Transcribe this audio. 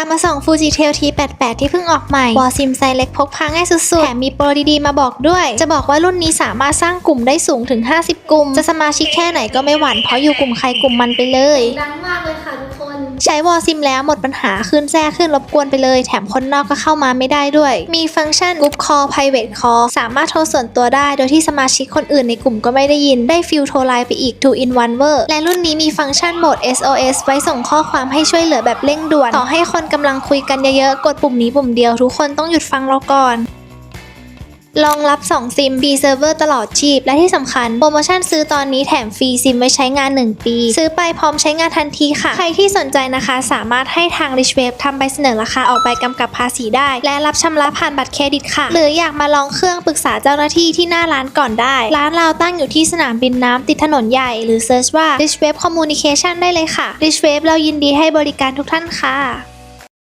ามาส่องฟูจิเทลที88 ที่เพิ่งออกใหม่วอซิมไซเล็กพกพาง่ายสุดๆ แถมมีโปรดีๆ มาบอกด้วย จะบอกว่ารุ่นนี้สามารถสร้างกลุ่มได้สูงถึง 50 กลุ่ม จะสมาชิกแค่ไหนก็ไม่หวั่นเพราะอยู่กลุ่มใครกลุ่มมันไปเลยดังมากเลย ใช้วอซิมแล้วหมดปัญหาขึ้นแทรกขึ้นรบกวนไปเลย แถมคนนอกก็เข้ามาไม่ได้ด้วย มีฟังก์ชัน Group Call Private Call สามารถโทรส่วนตัวได้ โดยที่สมาชิกคนอื่นในกลุ่มก็ไม่ได้ยิน ได้ฟิลโทรไลน์ไปอีก 2 in 1เวอร์และรุ่นนี้มีฟังก์ชันโหมด SOS ไว้ส่งข้อความให้ช่วยเหลือแบบเร่งด่วน ต่อให้คนกำลังคุยกันเยอะๆ กดปุ่มนี้ปุ่มเดียวทุกคนต้องหยุดฟังเราก่อน รองรับ 2 ซิม B Server ตลอดชีพ และที่สำคัญโปรโมชั่นซื้อตอนนี้แถมฟรีซิมไว้ใช้งาน 1 ปี ซื้อไปพร้อมใช้งานทันทีค่ะ ใครที่สนใจนะคะ สามารถให้ทาง Rich Wave ทำใบเสนอราคาออกใบกำกับภาษีได้ และรับชำระผ่านบัตรเครดิตค่ะ หรืออยากมาลองเครื่องปรึกษาเจ้าหน้าที่ที่หน้าร้านก่อนได้ ร้านเราตั้งอยู่ที่สนามบินน้ำติดถนนใหญ่ หรือเซิร์ชว่า Rich Wave Communication ได้เลยค่ะ Rich Wave เรายินดีให้บริการทุกท่านค่ะ